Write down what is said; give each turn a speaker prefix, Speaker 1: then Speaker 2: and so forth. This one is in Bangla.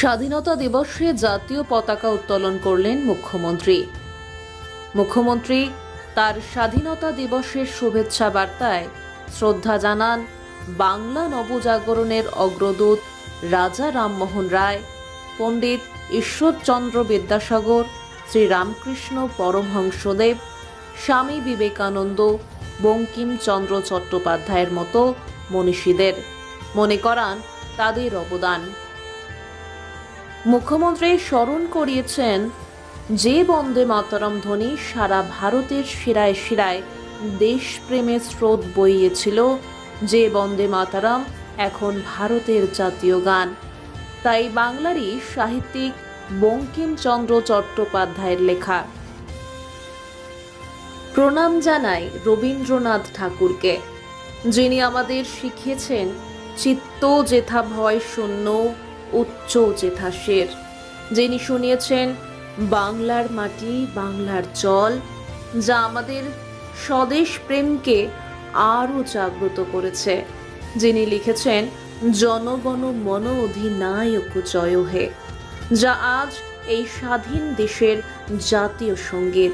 Speaker 1: স্বাধীনতা দিবসে জাতীয় পতাকা উত্তোলন করলেন মুখ্যমন্ত্রী। মুখ্যমন্ত্রী তার স্বাধীনতা দিবসের শুভেচ্ছা বার্তায় শ্রদ্ধা জানান বাংলা নবজাগরণের অগ্রদূত রাজা রামমোহন রায়, পণ্ডিত ঈশ্বরচন্দ্র বিদ্যাসাগর, শ্রীরামকৃষ্ণ পরমহংসদেব, স্বামী বিবেকানন্দ, বঙ্কিমচন্দ্র চট্টোপাধ্যায়ের মতো মনীষীদের। মনে করান তাদের অবদান। মুখ্যমন্ত্রী স্মরণ করিয়েছেন, যে বন্দে মাতরম ধ্বনি সারা ভারতের শিরায় শিরায় দেশপ্রেমের স্রোত বইয়েছিল, যে বন্দে মাতারাম এখন ভারতের জাতীয় গান। তাই বাংলারই সাহিত্যিক বঙ্কিমচন্দ্র চট্টোপাধ্যায়ের লেখা। প্রণাম জানাই রবীন্দ্রনাথ ঠাকুরকে, যিনি আমাদের শিখিয়েছেন, চিত্ত যেথা ভয় শূন্য উচ্চ যেথা শের যিনি শুনিয়েছেন, বাংলার মাটি, বাংলার জল যা আমাদের স্বদেশ প্রেমকে আরও জাগ্রত করেছে। যিনি লিখেছেন, জনগণ মন অধিনায়ক জয় হে যা আজ এই স্বাধীন দেশের জাতীয় সংগীত।